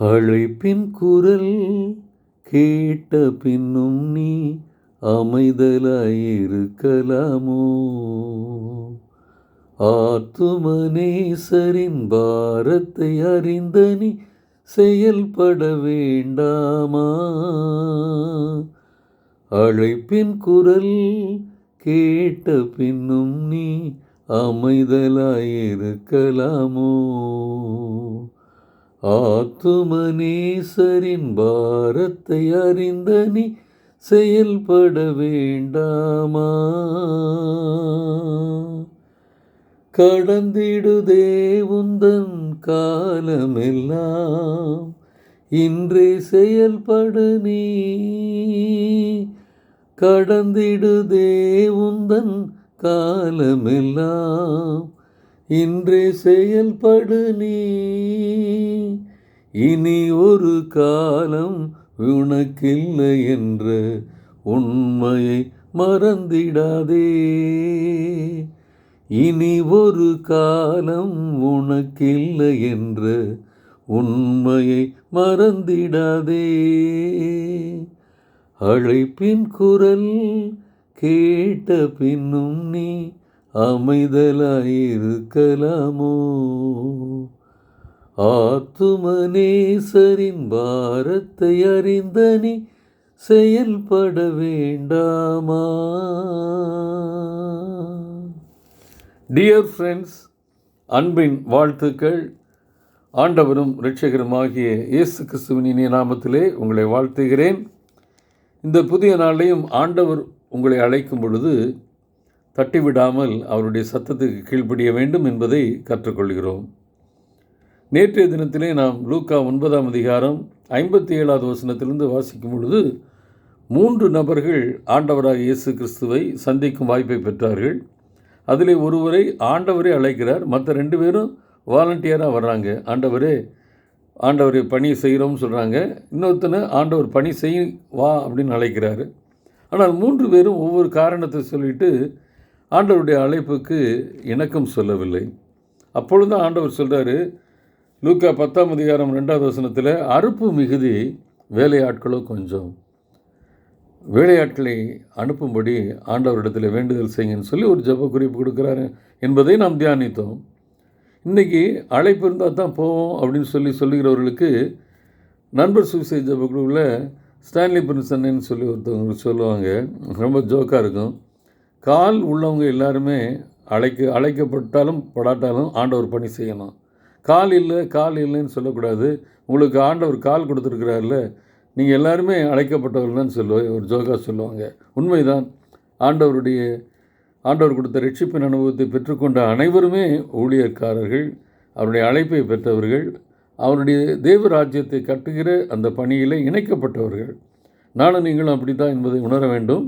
அழைப்பின் குரல் கேட்ட பின்னும் நீ அமைதலாயிருக்கலாமோ? ஆத்துமனேசரின் பாரத்தை அறிந்த நீ செயல்பட வேண்டாமா? அழைப்பின் குரல் கேட்ட பின்னும் நீ அமைதலாயிருக்கலாமோ? ஆத்துமனேசரின் பாரத்தை அறிந்த நீ செயல்பட வேண்டாமா? கடந்திடுதே உந்தன் காலமெல்லாம் இன்றே செயல்படு நீ. கடந்திடுதே உந்தன் காலமெல்லாம் இன்றே செயல்படு நீ. இனி ஒரு காலம் உனக்கில்லை என்ற உண்மையை மறந்திடாதே. இனி ஒரு காலம் உனக்கில்லை என்ற உண்மையை மறந்திடாதே. அழைப்பின் குரல் கேட்ட பின்னும் நீ அமைதலாயிருக்கலாமோ? ஆத்துமநேசரின் பாரத்தை அறிந்த நீ செயல்பட வேண்டாமா? டியர் ஃப்ரெண்ட்ஸ் அன்பின் வாழ்த்துக்கள். ஆண்டவரும் இரட்சகருமாகிய இயேசு கிறிஸ்துவின் இனிய நாமத்திலே உங்களை வாழ்த்துகிறேன். இந்த புதிய நாளையும் ஆண்டவர் உங்களை அழைக்கும் பொழுது தட்டிவிடாமல் அவருடைய சத்தத்துக்கு கீழ்ப்படிய வேண்டும் என்பதை கற்றுக்கொள்கிறோம். நேற்றைய தினத்திலே நாம் லூக்கா ஒன்பதாம் அதிகாரம் ஐம்பத்தி ஏழாவது வசனத்திலிருந்து வாசிக்கும் பொழுது மூன்று நபர்கள் ஆண்டவராக இயேசு கிறிஸ்துவை சந்திக்கும் வாய்ப்பை பெற்றார்கள். அதிலே ஒருவரை ஆண்டவரே அழைக்கிறார் மற்ற ரெண்டு பேரும் வாலண்டியராக வர்றாங்க. ஆண்டவரே ஆண்டவரை பணி செய்கிறோம்னு சொல்கிறாங்க இன்னொருத்தனை ஆண்டவர் பணி செய் வா அப்படின்னு அழைக்கிறாரு. ஆனால் மூன்று பேரும் ஒவ்வொரு காரணத்தை சொல்லிட்டு ஆண்டவருடைய அழைப்புக்கு இணக்கம் சொல்லவில்லை. அப்பொழுது தான் ஆண்டவர் சொல்கிறாரு லூக்கா பத்தாம் அதிகாரம் ரெண்டாவது வசனத்தில் அறுப்பு மிகுதி வேலையாட்களோ கொஞ்சம். வேலையாட்களை அனுப்பும்படி ஆண்டவரிடத்தில் வேண்டுதல் செய்யுங்கன்னு சொல்லி ஒரு ஜெப குறிப்பு கொடுக்குறாரு என்பதை நாம் தியானித்தோம். இன்றைக்கி அழைப்பு இருந்தால் தான் போவோம் அப்படின்னு சொல்லி சொல்லுகிறவர்களுக்கு நண்பர் சுவிசை ஜெப குழுவில் ஸ்டான்லி பிரின்சன்னு சொல்லி ஒருத்தவங்க சொல்லுவாங்க. ரொம்ப ஜோக்காக இருக்கும். கால் உள்ளவங்க எல்லாருமே அழைக்க அழைக்கப்பட்டாலும் படாட்டாலும் ஆண்டவர் பணி செய்யணும். கால் இல்லை கால் இல்லைன்னு சொல்லக்கூடாது. உங்களுக்கு ஆண்டவர் கால் கொடுத்துருக்குறாருல நீங்கள் எல்லாருமே அழைக்கப்பட்டவர்கள் சொல்லுவ ஒரு ஜோகா சொல்லுவாங்க. உண்மைதான். ஆண்டவருடைய ஆண்டவர் கொடுத்த ரட்சிப்பின் அனுபவத்தை பெற்றுக்கொண்ட அனைவருமே ஊழியர்காரர்கள் அவருடைய அழைப்பை பெற்றவர்கள் அவருடைய தேவ ராஜ்யத்தை கட்டுகிற அந்த பணியில் இணைக்கப்பட்டவர்கள். நானும் நீங்களும் அப்படி தான் என்பதை உணர வேண்டும்.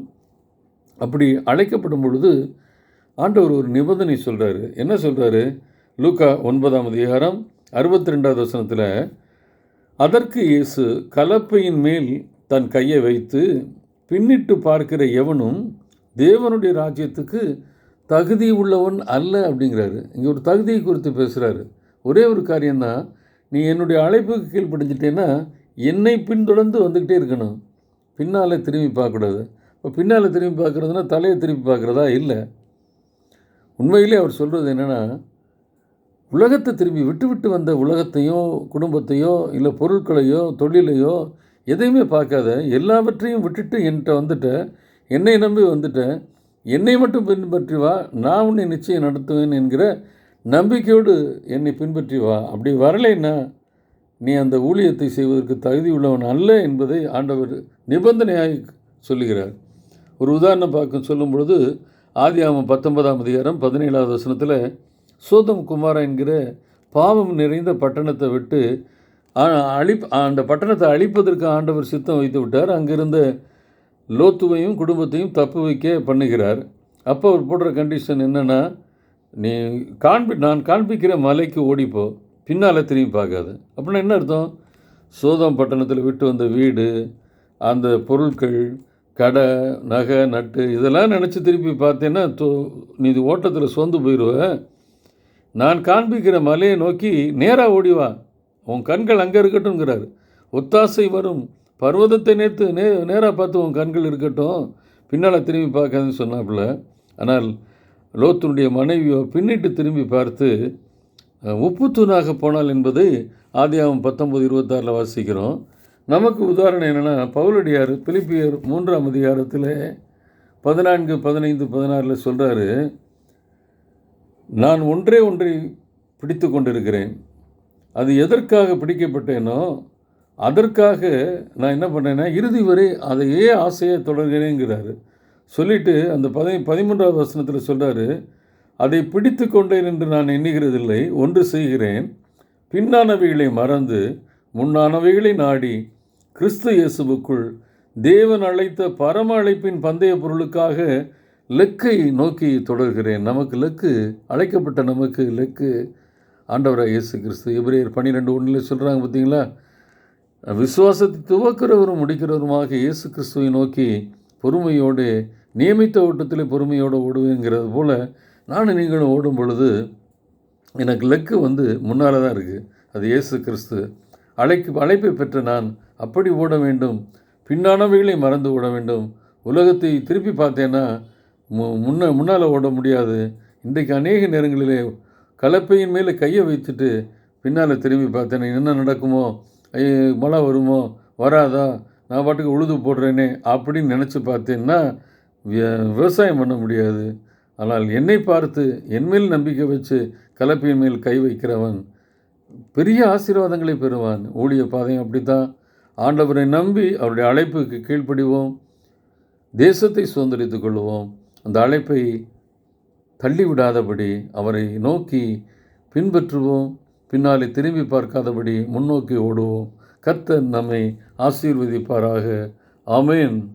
அப்படி அழைக்கப்படும் பொழுது ஆண்டவர் ஒரு நிபந்தனை சொல்கிறாரு என்ன சொல்கிறாரு லூக்கா ஒன்பதாம் அதிகாரம் அறுபத்தி ரெண்டாவது வசனத்தில் அதற்கு இயேசு கலப்பையின் மேல் தன் கையை வைத்து பின்னிட்டு பார்க்கிற எவனும் தேவனுடைய ராஜ்யத்துக்கு தகுதி உள்ளவன் அல்ல அப்படிங்கிறாரு. இங்கே ஒரு தகுதியை குறித்து பேசுகிறாரு ஒரே ஒரு காரியம்தான் நீ என்னுடைய அழைப்புக்கு கீழ்ப்படிஞ்சிட்டேன்னா என்னை பின்தொடர்ந்து வந்துக்கிட்டே இருக்கணும். பின்னால் திரும்பி பார்க்கக்கூடாது. இப்போ பின்னால் திரும்பி பார்க்குறதுனா தலையை திரும்பி பார்க்குறதா? இல்லை. உண்மையிலே அவர் சொல்கிறது என்னென்னா உலகத்தை திரும்பி விட்டு விட்டு வந்த உலகத்தையோ குடும்பத்தையோ இல்லை பொருட்களையோ தொழிலையோ எதையுமே பார்க்காத எல்லாவற்றையும் விட்டுட்டு என்கிட்ட வந்துட்ட என்னை நம்பி வந்துட்டேன் என்னை மட்டும் பின்பற்றி வா நான் உன்னை நிச்சயம் நடத்துவேன் என்கிற நம்பிக்கையோடு என்னை பின்பற்றி வா. அப்படி வரலைன்னா நீ அந்த ஊழியத்தை செய்வதற்கு தகுதி உள்ளவன் அல்ல என்பதை ஆண்டவர் நிபந்தனையாக சொல்லுகிறார். ஒரு உதாரணம் பார்க்க சொல்லும் பொழுது ஆதியாமம் பத்தொன்பதாம் அதிகாரம் பதினேழாவது வசனத்தில் சோதம் குமாரா என்கிற பாவம் நிறைந்த பட்டணத்தை விட்டு அழி அந்த பட்டணத்தை அழிப்பதற்கு ஆண்டவர் சித்தம் வைத்து விட்டார். அங்கிருந்த லோத்துவையும் குடும்பத்தையும் தப்பு வைக்க பண்ணுகிறார். அப்போ அவர் போடுற கண்டிஷன் என்னென்னா நீ காண்பி நான் காண்பிக்கிற மலைக்கு ஓடிப்போ பின்னால் திரும்பி பார்க்காது. அப்படின்னா என்ன அர்த்தம்? சோதம் பட்டணத்தில் விட்டு வந்த வீடு அந்த பொருட்கள் கடை நகை நட்டு இதெல்லாம் நினச்சி திருப்பி பார்த்தேன்னா தோ நீ இது ஓட்டத்தில் சோர்ந்து போயிடுவேன் நான் காண்பிக்கிற மலையை நோக்கி நேராக ஓடி வா. உன் கண்கள் அங்கே இருக்கட்டும்ங்கிறார். ஒத்தாசை வரும். பர்வதத்தை நேற்று நே நேராக பார்த்து உன் கண்கள் இருக்கட்டும். பின்னால் திரும்பி பார்க்காதுன்னு சொன்னாப்புல. ஆனால் லோத்துனுடைய மனைவியோ பின்னிட்டு திரும்பி பார்த்து அஹ், உப்புத்தூணாக போனாள் என்பதை ஆதியாகம் பத்தொம்பது இருபத்தாறில் வாசிக்கிறோம். நமக்கு உதாரணம் என்னென்னா பவுலடியார் பிலிப்பியர் மூன்றாம் அதிகாரத்தில் பதினான்கு பதினைந்து பதினாறில் சொல்கிறாரு நான் ஒன்றே ஒன்றை பிடித்து கொண்டிருக்கிறேன். அது எதற்காக பிடிக்கப்பட்டேனோ அதற்காக நான் என்ன பண்ணேன்னா இறுதி வரை அதையே ஆசையை தொடர்கிறேங்கிறாரு. சொல்லிட்டு அந்த பதி பதிமூன்றாவது வசனத்தில் சொல்கிறாரு அதை பிடித்து கொண்டேன் என்று நான் எண்ணுகிறதில்லை ஒன்று செய்கிறேன். பின்னானவைகளை மறந்து முன்னானவைகளை நாடி கிறிஸ்து இயேசுவுக்குள் தேவன் அழைத்த பரம அழைப்பின் பந்தய பொருளுக்காக லெக்கை நோக்கி தொடர்கிறேன். நமக்கு லெக்கு அழைக்கப்பட்ட நமக்கு லெக்கு. ஆண்டவராக இயேசு கிறிஸ்து எபிரேயர் பன்னிரெண்டு ஒன்றில் சொல்கிறாங்க பார்த்தீங்களா? விசுவாசத்தை துவக்கிறவரும் முடிக்கிறவருமாக இயேசு கிறிஸ்துவை நோக்கி பொறுமையோடு நியமித்த ஓட்டத்தில் பொறுமையோடு ஓடுவேங்கிறது போல் நானும் நீங்களும் ஓடும் பொழுது எனக்கு லெக்கு வந்து முன்னால் தான் இருக்குது அது இயேசு கிறிஸ்து. அழைக்கு அழைப்பை பெற்ற நான் அப்படி ஓட வேண்டும். பின்னானவைகளை மறந்து ஓட வேண்டும். உலகத்தை திருப்பி பார்த்தேன்னா மு முன்ன முன்னால் ஓட முடியாது. இன்றைக்கு அநேக நேரங்களிலே கலப்பையின் மேலே கையை வைத்துட்டு பின்னால் திரும்பி பார்த்தேன் என்ன நடக்குமோ? ஐயோ மழை வருமோ? வராதா? நான் பாட்டுக்கு உழுது போடுறேனே அப்படின்னு நினச்சி பார்த்தேன்னா விவசாயம் பண்ண முடியாது. ஆனால் என்னை பார்த்து என் மேல் நம்பிக்கை வச்சு கலப்பையின் மேல் கை வைக்கிறவன் பெரிய ஆசீர்வாதங்களை பெறுவான். ஊழிய பாதையும் அப்படி தான் ஆண்டவரை நம்பி அவருடைய அழைப்புக்கு கீழ்ப்படிவோம். தேசத்தை சுதந்திரித்து கொள்வோம் அந்த அழைப்பை தள்ளிவிடாதபடி அவரை நோக்கி பின்பற்றுவோம். பின்னாலே திரும்பி பார்க்காதபடி முன்னோக்கி ஓடுவோம். கர்த்தர் நம்மை ஆசீர்வதிப்பாராக. அமேன்